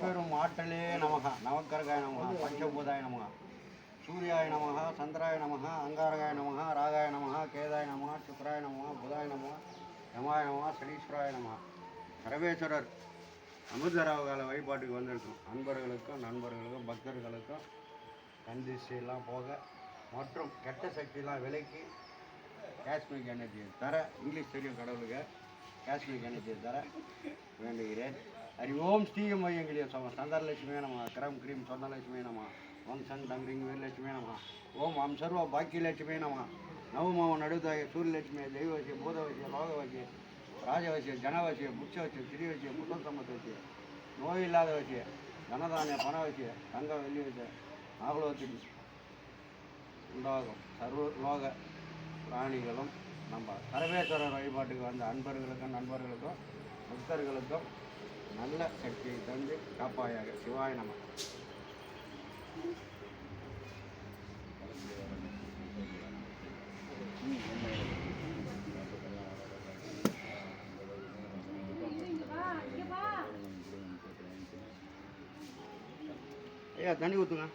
பெரும் ஆற்றலே நமக. நவக்கரகாய நமக பஞ்சபூதாய நமக. சூரியாய நமக சந்திராய நமக அங்காரகாய நமக ராகாய நமக கேதாய நமக சுக்கராய நமக புதாய நமக யமாய நமக சனீஸ்வராய நமக. சரவேஸ்வரர் அமிர்தராவகால வழிபாட்டுக்கு வந்திருக்கோம். அன்பர்களுக்கும் நண்பர்களுக்கும் பக்தர்களுக்கும் கந்திசையெல்லாம் போக மற்றும் கெட்ட சக்தியெல்லாம் விலக்கி காஷ்மீர் எனர்ஜி தர இங்கிலீஷ் தெரியும் கடவுளுக்கு. காஷ்மீர் கணேசர் தர வேண்டுகிறேன். ஹரி ஓம் ஸ்ரீயம் மையங்கிலிய சம. சந்தரலட்சுமி நம. கிரம் கிரீம் சொந்தலட்சுமியே நம. ஓம் சங் தங்கிரிங் வீரலட்சுமியே நம. ஓம் ஆம் சர்வ பாக்கியலட்சுமி நம. நவமாவ நடுதாய சூரியலட்சுமி தெய்வசிய பூதவசிய லோகவசிய ராஜவசிய ஜனவசிய புட்சவசிய திரிவசிய புத்தம் சம்பத்தவசிய நோய் இல்லாத வசிய தனதானிய பணவசிய தங்க வெள்ளி வசிய நாகலோகத்தின் உண்டாகும் சர்வ லோக பிராணிகளும் நம்ம சர்வேஸ்வரர் வழிபாட்டுக்கு வந்த அன்பர்களுக்கும் நண்பர்களுக்கும் பக்தர்களுக்கும் நல்ல சக்தியை தந்து காப்பாயாக. சிவாய நம. ஐயா தண்ணி ஊற்றுங்க